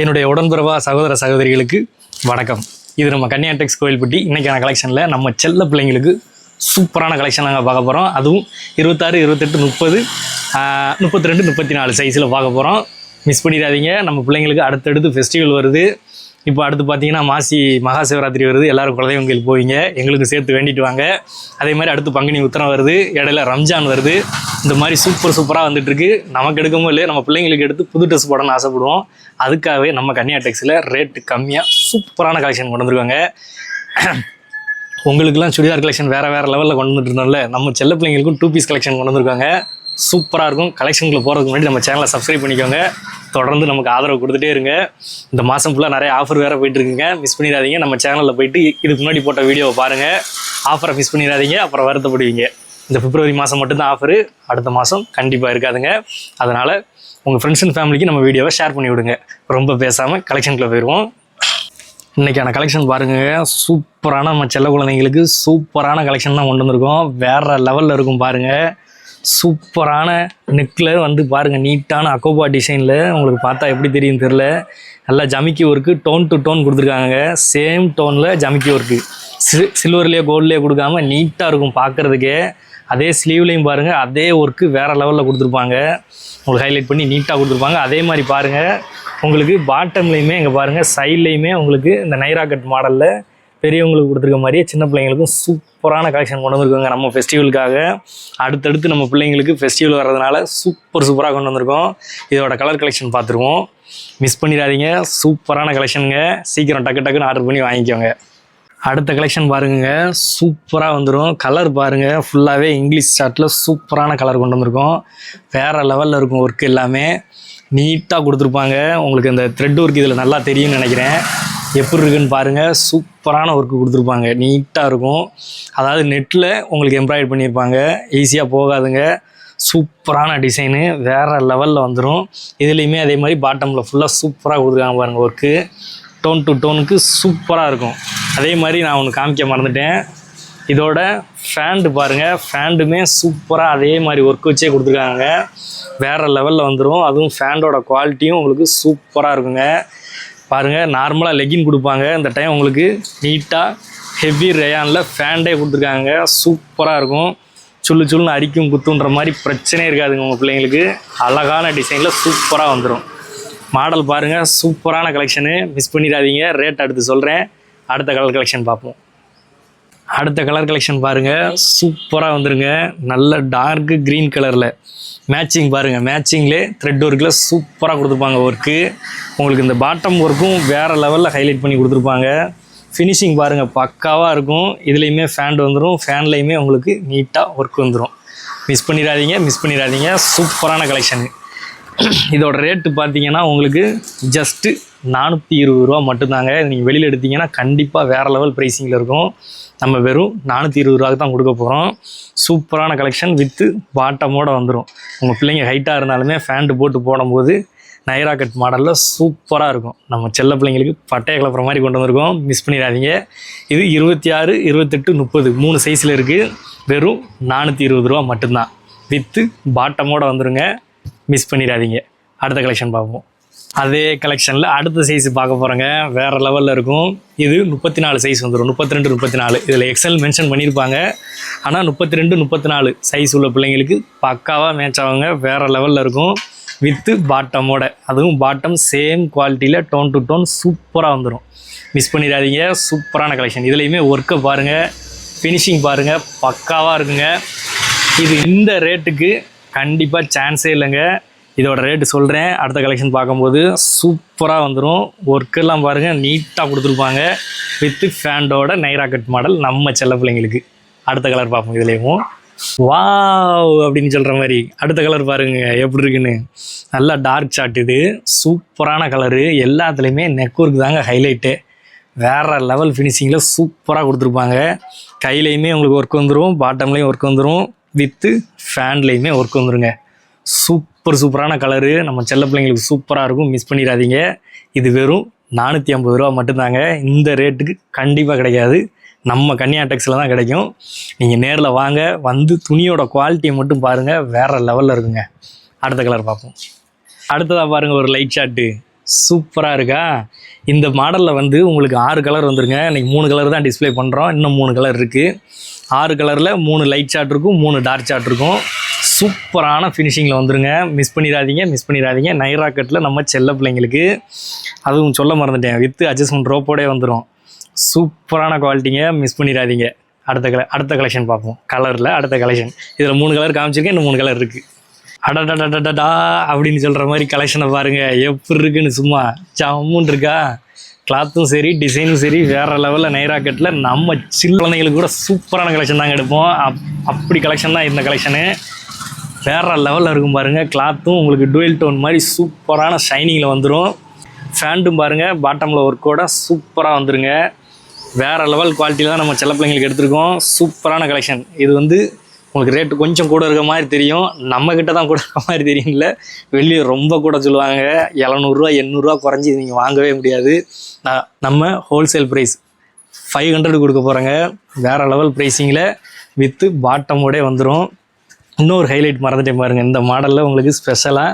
என்னுடைய உடன்பிறவா சகோதர சகோதரிகளுக்கு வணக்கம். இது நம்ம கன்னியாடெக்ஸ் கோயில்பட்டி. இன்றைக்கான கலெக்ஷனில் நம்ம செல்ல பிள்ளைங்களுக்கு சூப்பரான கலெக்ஷன் நாங்கள் பார்க்க போகிறோம் அதுவும் இருபத்தாறு இருபத்தெட்டு முப்பது முப்பத்தி ரெண்டு முப்பத்தி நாலு சைஸில் பார்க்க போகிறோம் மிஸ் பண்ணிடாதீங்க. நம்ம பிள்ளைங்களுக்கு அடுத்தடுத்து ஃபெஸ்டிவல் வருது. இப்போ அடுத்து பார்த்தீங்கன்னா மாசி மகா சிவராத்திரி வருது. எல்லாரும் குலதெய்வம் கோயில் போவீங்க. எங்களுக்கு சேர்த்து வேண்டிட்டு வாங்க. அதே மாதிரி அடுத்து பங்குனி உத்தரம் வருது. இடையில ரம்ஜான் வருது. இந்த மாதிரி சூப்பர் சூப்பராக வந்துட்டுருக்கு நமக்கு எடுக்கவும் இல்லையே நம்ம பிள்ளைங்களுக்கு எடுத்து புது ட்ரெஸ் போடணும்னு ஆசைப்படுவோம். அதுக்காகவே நம்ம கன்னியா டெக்ஸில் ரேட்டு கம்மியாக சூப்பரான கலெக்ஷன் கொண்டு வந்திருக்காங்க. உங்களுக்குலாம் சுடிதார் கலெக்ஷன் வேறு வேறு லெவலில் கொண்டு வந்துட்டு இருந்தோம்ல. நம்ம செல்ல பிள்ளைங்களுக்கும் டூ பீஸ் கலெக்ஷன் கொண்டு வந்திருக்காங்க. சூப்பராக இருக்கும். கலெக்ஷனுக்குள்ள போகிறதுக்கு முன்னாடி நம்ம சேனலை சப்ஸ்கிரைப் பண்ணிக்கோங்க. தொடர்ந்து நமக்கு ஆதரவு கொடுத்துட்டே இருங்க. இந்த மாதம் ஃபுல்லாக நிறைய ஆஃபர் வேறு போயிட்டு இருக்குங்க மிஸ் பண்ணிடாதீங்க. நம்ம சேனலில் போயிட்டு இதுக்கு முன்னாடி போட்ட வீடியோவை பாருங்கள் ஆஃபரை மிஸ் பண்ணிடாதீங்க. அப்புறம் வருத்தப்படுவீங்க. இந்த பிப்ரவரி மாதம் மட்டும்தான் ஆஃபரு அடுத்த மாதம் கண்டிப்பாக இருக்காதுங்க. அதனால் உங்கள் ஃப்ரெண்ட்ஸ் அண்ட் ஃபேமிலிக்கு நம்ம வீடியோவை ஷேர் பண்ணி விடுங்க. ரொம்ப பேசாமல் கலெக்ஷனுக்குள்ளே போயிடுவோம் இன்றைக்கான கலெக்ஷன் பாருங்கள் சூப்பரான நம்ம செல்ல குழந்தைங்களுக்கு சூப்பரான கலெக்ஷன் தான் கொண்டு வந்திருக்கோம். வேறு லெவலில் இருக்கும் பாருங்கள் சூப்பரான நெக்கில் வந்து பாருங்கள் நீட்டான அக்கோபா டிசைனில் உங்களுக்கு பார்த்தா எப்படி தெரியும் தெரில நல்லா ஜமிக்கி ஒர்க்கு டோன் டு டோன் கொடுத்துருக்காங்க. சேம் டோனில் ஜமிக்கி ஒர்க்கு சி சில்வர்லேயே கோல்ட்லேயே கொடுக்காம நீட்டாக இருக்கும் பார்க்குறதுக்கே அதே ஸ்லீவ்லேயும் பாருங்கள் அதே ஒர்க்கு வேறு லெவலில் கொடுத்துருப்பாங்க. உங்களுக்கு ஹைலைட் பண்ணி நீட்டாக கொடுத்துருப்பாங்க. அதே மாதிரி பாருங்கள் உங்களுக்கு பாட்டம்லேயுமே இங்கே பாருங்கள் சைட்லேயுமே உங்களுக்கு இந்த நைரா கட் மாடலில் பெரியவங்களுக்கு கொடுத்துருக்க மாதிரியே சின்ன பிள்ளைங்களுக்கும் சூப்பரான கலெக்ஷன் கொண்டு வந்திருக்காங்க நம்ம ஃபெஸ்டிவலுக்காக அடுத்தடுத்து நம்ம பிள்ளைங்களுக்கு ஃபெஸ்டிவல் வர்றதுனால சூப்பர் சூப்பராக கொண்டு வந்திருக்கோம். இதோட கலர் கலெக்ஷன் பார்த்துருவோம். மிஸ் பண்ணிடாதீங்க. சூப்பரான கலெக்ஷனுங்க சீக்கிரம் டக்கு டக்குன்னு ஆர்டர் பண்ணி வாங்கிக்கோங்க. அடுத்த கலெக்ஷன் பாருங்க சூப்பராக வந்துடும் கலர் பாருங்க. ஃபுல்லாகவே இங்கிலீஷ் சார்ட்டில் சூப்பரான கலர் கொண்டு வந்திருக்கோம். வேறு லெவலில் இருக்கும் ஒர்க் எல்லாமே. நீட்டாக கொடுத்துருப்பாங்க. உங்களுக்கு இந்த த்ரெட் ஒர்க் இதில் நல்லா தெரியும்னு நினைக்கிறேன். எப்படி இருக்குன்னு பாருங்கள் சூப்பரான ஒர்க்கு கொடுத்துருப்பாங்க. நீட்டாக இருக்கும். அதாவது நெட்டில் உங்களுக்கு எம்ப்ராய்ட் பண்ணியிருப்பாங்க. ஈஸியாக போகாதுங்க. சூப்பரான டிசைனு வேறு லெவலில் வந்துடும் இதுலேயுமே அதே மாதிரி பாட்டமில் ஃபுல்லாக சூப்பராக கொடுத்துருக்காங்க பாருங்கள் ஒர்க்கு டோன் டு டோனுக்கு சூப்பராக இருக்கும். அதே மாதிரி நான் ஒன்று காமிக்க மறந்துட்டேன். இதோட ஃபேண்டு பாருங்கள் ஃபேண்டுமே சூப்பராக அதே மாதிரி ஒர்க் வச்சே கொடுத்துருக்காங்க. வேறு லெவலில் வந்துடும் அதுவும் ஃபேண்டோட குவாலிட்டியும் உங்களுக்கு சூப்பராக இருக்குங்க. பாருங்கள் நார்மலாக லெகின் கொடுப்பாங்க. இந்த டைம் உங்களுக்கு நீட்டாக ஹெவி ரேயானில் ஃபேண்டே கொடுத்துருக்காங்க. சூப்பராக இருக்கும். சுள்ளு சுள்ளுன்னு அடிக்கும் குத்துன்ற மாதிரி பிரச்சனையே இருக்காதுங்க உங்கள் பிள்ளைங்களுக்கு. அழகான டிசைனில் சூப்பராக வந்துடும் மாடல் பாருங்கள் சூப்பரான கலெக்ஷனு மிஸ் பண்ணிடாதீங்க. ரேட் அடுத்து சொல்கிறேன் அடுத்த கலர் கலெக்ஷன் பார்ப்போம். அடுத்த கலர் கலெக்ஷன் பாருங்கள் சூப்பராக வந்துருங்க. நல்ல டார்க்கு க்ரீன் கலரில் மேட்சிங் பாருங்கள் மேட்சிங்லே த்ரெட் ஒர்க்கில் சூப்பராக கொடுத்துருப்பாங்க ஒர்க்கு உங்களுக்கு இந்த பாட்டம் ஒர்க்கும் வேறு லெவலில் ஹைலைட் பண்ணி கொடுத்துருப்பாங்க. ஃபினிஷிங் பாருங்கள் பக்காவாக இருக்கும். இதுலேயுமே ஃபேண்ட் வந்துடும் ஃபேன்லேயுமே உங்களுக்கு நீட்டாக ஒர்க் வந்துடும் மிஸ் பண்ணிடாதீங்க. மிஸ் பண்ணிடாதீங்க. சூப்பரான கலெக்ஷனு இதோட ரேட்டு பார்த்தீங்கன்னா உங்களுக்கு ஜஸ்ட்டு நானூற்றி இருபது ரூபா மட்டும்தாங்க. நீங்கள் வெளியில் எடுத்தீங்கன்னா கண்டிப்பாக வேறு லெவல் ப்ரைஸிங்கில் இருக்கும். நம்ம வெறும் நானூற்றி இருபது ரூபாய்க்கு தான் கொடுக்க போகிறோம் சூப்பரான கலெக்ஷன் வித்து பாட்டமோட வந்துடும் உங்கள் பிள்ளைங்க ஹைட்டாக இருந்தாலுமே ஃபேண்ட்டு போட்டு போடும்போது நைரா கட் மாடலில் சூப்பராக இருக்கும். நம்ம செல்ல பிள்ளைங்களுக்கு பட்டைய கிளப்புற மாதிரி கொண்டு வந்திருக்கோம். மிஸ் பண்ணிடாதீங்க. இது இருபத்தி ஆறு இருபத்தெட்டு முப்பது மூணு சைஸில் இருக்குது வெறும் நானூற்றி இருபது ரூபா மட்டும்தான். வித்து பாட்டமோட வந்துடுங்க மிஸ் பண்ணிடாதீங்க. அடுத்த கலெக்ஷன் பார்ப்போம். அதே கலெக்ஷனில் அடுத்த சைஸ் பார்க்க போகிறோங்க வேறு லெவலில் இருக்கும். இது முப்பத்தி நாலு சைஸ் வந்துடும் முப்பத்தி ரெண்டு முப்பத்தி நாலு இதில் எக்ஸல் மென்ஷன் பண்ணியிருப்பாங்க. ஆனால் முப்பத்தி ரெண்டு முப்பத்தி நாலு சைஸ் உள்ள பிள்ளைங்களுக்கு பக்காவாக மேட்ச் ஆகுங்க. வேறு லெவலில் இருக்கும். வித்து பாட்டமோட அதுவும் பாட்டம் சேம் குவாலிட்டியில் டோன் டு டோன் சூப்பராக வந்துடும் மிஸ் பண்ணிடாதீங்க. சூப்பரான கலெக்ஷன் இதுலேயுமே ஒர்க்கை பாருங்கள் ஃபினிஷிங் பாருங்கள் பக்காவாக இருக்குங்க. இது இந்த ரேட்டுக்கு கண்டிப்பாக சான்ஸே இல்லைங்க. இதோட ரேட்டு சொல்கிறேன் அடுத்த கலெக்ஷன் பார்க்கும்போது சூப்பராக வந்துடும் ஒர்க்கெல்லாம் பாருங்கள் நீட்டாக கொடுத்துருப்பாங்க. வித்து ஃபேண்டோட நைரா கட் மாடல் நம்ம செல்ல பிள்ளைங்களுக்கு. அடுத்த கலர் பார்ப்போம் இதுலேயும். வாவ் அப்படின்னு சொல்கிற மாதிரி. அடுத்த கலர் பாருங்க எப்படி இருக்குன்னு. நல்லா டார்க் ஷாட் இது. சூப்பரான கலரு எல்லாத்துலேயுமே நெக்ஒர்க் தாங்க ஹைலைட்டு வேறு லெவல் ஃபினிஷிங்கில் சூப்பராக கொடுத்துருப்பாங்க. கையிலையுமே உங்களுக்கு ஒர்க் வந்துடும் பாட்டம்லேயும் ஒர்க் வந்துடும் வித்து ஃபேன்லேயுமே ஒர்க் வந்துருங்க. சூப்பர் சூப்பரான கலரு நம்ம செல்ல பிள்ளைங்களுக்கு சூப்பராக இருக்கும். மிஸ் பண்ணிடாதீங்க. இது வெறும் நானூற்றி ஐம்பது ரூபா மட்டும்தாங்க. இந்த ரேட்டுக்கு கண்டிப்பாக கிடைக்காது. நம்ம கன்னியா டெக்ஸில் தான் கிடைக்கும். நீங்கள் நேரில் வாங்க. வந்து துணியோட குவாலிட்டியை மட்டும் பாருங்கள் வேறு லெவலில் இருக்குங்க. அடுத்த கலர் பார்ப்போம். அடுத்ததாக பாருங்கள் ஒரு லைட் ஷாட்டு சூப்பராக இருக்கா? இந்த மாடலில் வந்து உங்களுக்கு ஆறு கலர் வந்துருங்க. இன்றைக்கி மூணு கலர் தான் டிஸ்ப்ளே பண்ணுறோம் இன்னும் மூணு கலர் இருக்குது ஆறு கலரில் மூணு லைட் சார்ட் இருக்கும் மூணு டார்க் சார்ட் இருக்கும். சூப்பரான ஃபினிஷிங்கில் வந்துருங்க. மிஸ் பண்ணிடாதீங்க மிஸ் பண்ணிடாதீங்க. நைரா கட்டில் நம்ம செல்ல பிள்ளைங்களுக்கு அதுவும் சொல்ல மறந்துட்டேன். வித்து அட்ஜஸ்ட்மெண்ட் ரோப்போடே வந்துடும் சூப்பரான குவாலிட்டிங்க மிஸ் பண்ணிடாதீங்க. அடுத்த கல அடுத்த கலெக்ஷன் பார்ப்போம். கலரில் அடுத்த கலெக்ஷன் இதில் மூணு கலர் காமிச்சிருக்கேன் இன்னும் மூணு கலர் இருக்குது அடடடடடடா அப்படின்னு சொல்கிற மாதிரி கலெக்ஷனை பாருங்கள் எப்படி இருக்குன்னு சும்மா ஜம்முன்னு இருக்கா? கிளாத்தும் சரி டிசைனும் சரி வேறு லெவலில் நைராக்கெட்டில் நம்ம சில் குழந்தைங்களுக்கு கூட சூப்பரான கலெக்ஷன் தாங்க எடுப்போம். அப் அப்படி கலெக்ஷன் தான் இந்த கலெக்ஷனு வேறு லெவலில் இருக்கும் பாருங்கள் கிளாத்தும் உங்களுக்கு டுவெல் டோன் மாதிரி சூப்பரான ஷைனிங்கில் வந்துடும் ஃபேண்டும் பாருங்கள் பாட்டமில் ஒர்க்கோட சூப்பராக வந்துருங்க. வேறு லெவல் குவாலிட்டியில் தான் நம்ம செல்ல பிள்ளைங்களுக்கு எடுத்திருக்கோம். சூப்பரான கலெக்ஷன் இது வந்து உங்களுக்கு ரேட்டு கொஞ்சம் கூட இருக்க மாதிரி தெரியும். நம்மக்கிட்ட தான் கூட இருக்க மாதிரி தெரியும்ல. வெளியே ரொம்ப கூட சொல்லுவாங்க. எழுநூறுவா எண்ணூறுரூவா குறைஞ்சி நீங்கள் வாங்கவே முடியாது. நான் நம்ம ஹோல்சேல் ப்ரைஸ் ஃபைவ் ஹண்ட்ரட் கொடுக்க போகிறேங்க வேறு லெவல் ப்ரைஸிங்கில் வித்து பாட்டமோடே வந்துடும் இன்னொரு ஹைலைட் மறந்துட்டே பாருங்கள் இந்த மாடலில் உங்களுக்கு ஸ்பெஷலாக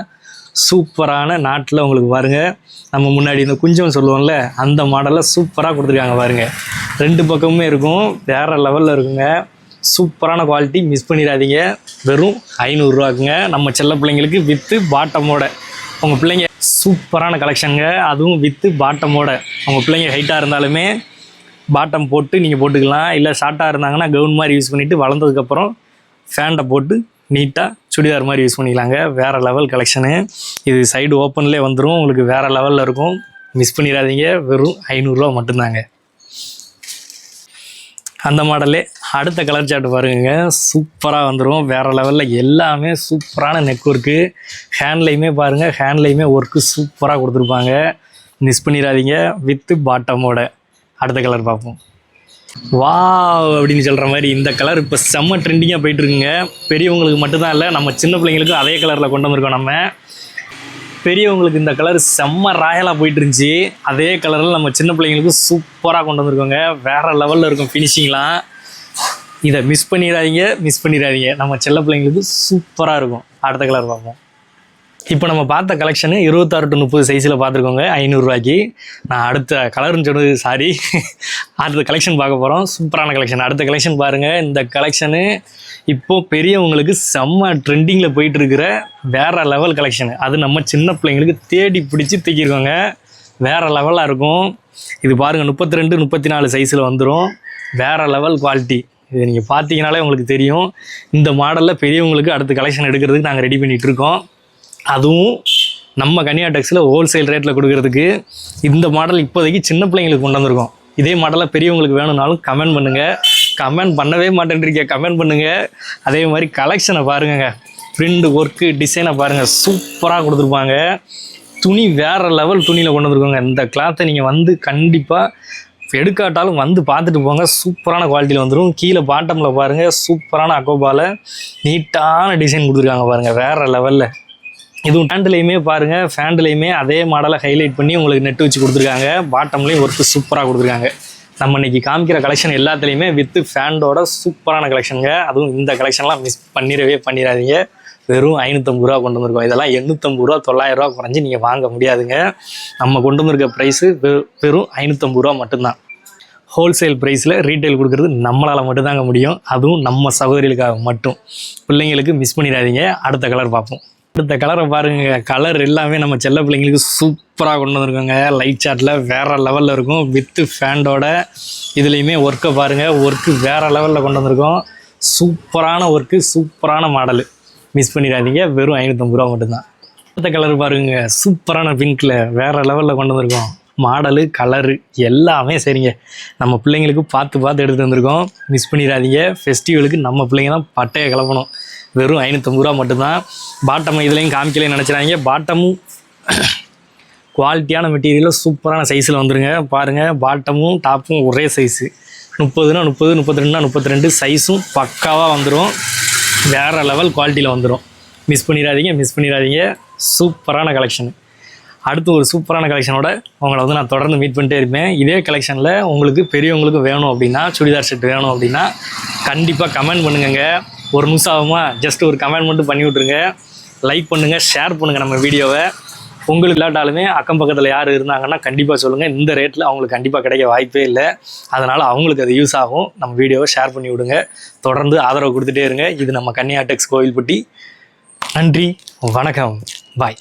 சூப்பரான நாட்டில் உங்களுக்கு பாருங்கள் நம்ம முன்னாடி இந்த குஞ்சம் சொல்லுவோம்ல அந்த மாடலில் சூப்பராக கொடுத்துருக்காங்க பாருங்கள் ரெண்டு பக்கமுமே இருக்கும். வேறு லெவலில் இருக்குங்க. சூப்பரான குவாலிட்டி மிஸ் பண்ணிடாதீங்க. வெறும் ஐநூறுரூவாக்குங்க. நம்ம செல்ல பிள்ளைங்களுக்கு வித்து பாட்டமோட உங்கள் பிள்ளைங்க சூப்பரான கலெக்ஷனுங்க அதுவும் வித்து பாட்டமோட உங்கள் பிள்ளைங்க ஹைட்டாக இருந்தாலுமே பாட்டம் போட்டு நீங்கள் போட்டுக்கலாம். இல்லை ஷார்ட்டாக இருந்தாங்கன்னா கவுன் மாதிரி யூஸ் பண்ணிவிட்டு வளர்ந்ததுக்கப்புறம் ஃபேண்டை போட்டு நீட்டாக சுடிதார் மாதிரி யூஸ் பண்ணிக்கலாங்க. வேறு லெவல் கலெக்ஷனு இது சைடு ஓப்பன்லேயே வந்துடும் உங்களுக்கு வேறு லெவலில் இருக்கும். மிஸ் பண்ணிடாதீங்க. வெறும் ஐநூறுரூவா மட்டும்தாங்க. அந்த மாடலே. அடுத்த கலர் சார்ட் பாருங்க சூப்பராக வந்துடும் வேறு லெவலில் எல்லாமே சூப்பரான நெக் ஒர்க்கு ஹேண்ட்லையுமே பாருங்கள் ஹேண்ட்லையுமே ஒர்க்கு சூப்பராக கொடுத்துருப்பாங்க. மிஸ் பண்ணிடாதீங்க. வித்து பாட்டமோட அடுத்த கலர் பார்ப்போம். வாவ் அப்படின்னு சொல்கிற மாதிரி இந்த கலர் இப்போ செம்ம ட்ரெண்டிங்காக போயிட்டுருக்குங்க பெரியவங்களுக்கு மட்டும்தான் இல்லை நம்ம சின்ன பிள்ளைங்களுக்கும் அதே கலரில் கொண்டு வந்திருக்கோம் நம்ம. பெரியவங்களுக்கு இந்த கலர் செம்ம ராயலாக போயிட்டு இருந்துச்சு அதே கலரில் நம்ம சின்ன பிள்ளைங்களுக்கும் சூப்பராக கொண்டு வந்திருக்கோங்க. வேறு லெவலில் இருக்கும் ஃபினிஷிங்லாம் இதை மிஸ் பண்ணிடாதீங்க மிஸ் பண்ணிடாதீங்க. நம்ம செல்ல பிள்ளைங்களுக்கு சூப்பராக இருக்கும். அடுத்த கலர் பார்ப்போம். இப்போ நம்ம பார்த்த கலெக்ஷனு இருபத்தாறு டு முப்பது சைஸில் பார்த்துருக்கோங்க. ஐநூறுரூவாய்க்கு. நான் அடுத்த கலர்னு சொன்னது சாரி அடுத்த கலெக்ஷன் பார்க்க போகிறோம் சூப்பரான கலெக்ஷன் அடுத்த கலெக்ஷன் பாருங்கள் இந்த கலெக்ஷனு இப்போ பெரியவங்களுக்கு செம்ம ட்ரெண்டிங்கில் போயிட்டுருக்கிற வேறு லெவல் கலெக்ஷனு அது நம்ம சின்ன பிள்ளைங்களுக்கு தேடி பிடிச்சி தூக்கியிருக்கோங்க. வேறு லெவலாக இருக்கும். இது பாருங்கள் முப்பத்தி ரெண்டு முப்பத்தி நாலு சைஸில் வந்துடும் வேறு லெவல் குவாலிட்டி இது நீங்கள் பார்த்தீங்கனாலே உங்களுக்கு தெரியும். இந்த மாடலில் பெரியவங்களுக்கு அடுத்த கலெக்ஷன் எடுக்கிறதுக்கு நாங்கள் ரெடி பண்ணிகிட்டு இருக்கோம். அதுவும் நம்ம கனியா டெக்ஸில் ஹோல்சேல் ரேட்டில் கொடுக்கறதுக்கு இந்த மாடல் இப்போதைக்கு சின்ன பிள்ளைங்களுக்கு கொண்டு வந்திருக்கோம். இதே மாடலாக பெரியவங்களுக்கு வேணும்னாலும் கமெண்ட் பண்ணுங்கள் கமெண்ட் பண்ணவே மாட்டேன்றீங்க. கமெண்ட் பண்ணுங்கள் அதே மாதிரி கலெக்ஷனை பாருங்கங்க. பிரிண்ட் ஒர்க்கு டிசைனை பாருங்கள் சூப்பராக கொடுத்துருப்பாங்க. துணி வேறு லெவல் துணியில் கொண்டு வந்திருக்கோங்க. இந்த கிளாத்தை நீங்கள் வந்து கண்டிப்பாக எடுக்காட்டாலும் வந்து பார்த்துட்டு போங்க. சூப்பரான குவாலிட்டியில் வந்துடும் கீழே பாட்டமில் பாருங்கள் சூப்பரான அக்கோபாவில் நீட்டான டிசைன் கொடுத்துருக்காங்க பாருங்கள் வேறு லெவலில் இதுவும் ஃபேண்ட்லேயுமே பாருங்கள் ஃபேண்ட்லேயுமே அதே மாடலை ஹைலைட் பண்ணி உங்களுக்கு நெட்டு வச்சு கொடுத்துருக்காங்க. பாட்டம்லேயும் ஒர்க்கு சூப்பராக கொடுத்துருக்காங்க. நம்ம இன்னைக்கு காமிக்கிற கலெக்ஷன் எல்லாத்துலேயுமே வித்து ஃபேண்டோட சூப்பரான கலெக்ஷனுங்க அதுவும் இந்த கலெக்ஷன்லாம் மிஸ் பண்ணிடவே பண்ணிடாதீங்க. வெறும் ஐநூற்றம்பது ரூபா கொண்டு வந்திருக்கோம். இதெல்லாம் எண்ணூற்றம்பது ரூபா தொள்ளாயிரம் ரூபா குறைஞ்சி நீங்கள் வாங்க முடியாதுங்க. நம்ம கொண்டு வந்திருக்க ப்ரைஸு வெறும் ஐநூற்றம்பது ரூபா மட்டும்தான். ஹோல்சேல் ப்ரைஸில் ரீட்டைல் கொடுக்குறது நம்மளால் மட்டும்தாங்க முடியும். அதுவும் நம்ம சகோதரிகளுக்காக மட்டும். பிள்ளைங்களுக்கு மிஸ் பண்ணிடாதீங்க. அடுத்த கலர் பார்ப்போம். அடுத்த கலரை பாருங்க. கலர் எல்லாமே நம்ம செல்ல பிள்ளைங்களுக்கு சூப்பராக கொண்டு வந்திருக்கோங்க. லைட் சார்ட்டில் வேறு லெவலில் இருக்கும். வித்து ஃபேண்டோட இதுலேயுமே ஒர்க்கை பாருங்கள் ஒர்க்கு வேறு லெவலில் கொண்டு வந்திருக்கோம். சூப்பரான ஒர்க்கு சூப்பரான மாடலு மிஸ் பண்ணிடாதீங்க. வெறும் ஐநூற்றம்பது ரூபா மட்டும்தான். அடுத்த கலர் பாருங்க. சூப்பரான பிங்க்கில் வேறு லெவலில் கொண்டு வந்திருக்கோம். மாடலு கலரு எல்லாமே சரிங்க. நம்ம பிள்ளைங்களுக்கு பார்த்து பார்த்து எடுத்து வந்திருக்கோம். மிஸ் பண்ணிடாதீங்க. ஃபெஸ்டிவலுக்கு நம்ம பிள்ளைங்க தான் பட்டையை கிளப்பணும். வெறும் ஐநூற்றம்பது ரூபா மட்டும்தான். பாட்டம் இதுலேயும் காமிக்கலையும் நினச்சிடாங்க பாட்டமும் குவாலிட்டியான மெட்டீரியலில் சூப்பரான சைஸில் வந்துருங்க. பாருங்கள் பாட்டமும் டாப்பும் ஒரே சைஸு முப்பதுனா முப்பது முப்பத்தி ரெண்டுனா முப்பத்தி ரெண்டு சைஸும் பக்காவாக வந்துடும் வேறு லெவல் குவாலிட்டியில் வந்துடும் மிஸ் பண்ணிடாதீங்க மிஸ் பண்ணிடாதீங்க. சூப்பரான கலெக்ஷன் அடுத்து ஒரு சூப்பரான கலெக்ஷனோட உங்களை வந்து நான் தொடர்ந்து மீட் பண்ணிட்டே இருப்பேன். இதே கலெக்ஷனில் உங்களுக்கு பெரியவங்களுக்கு வேணும் அப்படின்னா சுடிதார் செட் வேணும் அப்படின்னா கண்டிப்பாக கமெண்ட் பண்ணுங்கங்க. ஒரு நிமிஷம் ஆகுமா ஜஸ்ட் ஒரு கமெண்ட் மட்டும் பண்ணி விட்ருங்க லைக் பண்ணுங்கள் ஷேர் பண்ணுங்கள் நம்ம வீடியோவை. உங்களுக்கு இல்லாட்டாலுமே அக்கம் பக்கத்தில் யார் இருந்தாங்கன்னா கண்டிப்பாக சொல்லுங்கள் இந்த ரேட்டில் அவங்களுக்கு கண்டிப்பாக கிடைக்க வாய்ப்பே இல்லை. அதனால் அவங்களுக்கு அது யூஸ் ஆகும். நம்ம வீடியோவை ஷேர் பண்ணி விடுங்க. தொடர்ந்து ஆதரவு கொடுத்துட்டே இருங்க. இது நம்ம கன்னியா டெக்ஸ் கோவில்பட்டி நன்றி வணக்கம். பாய்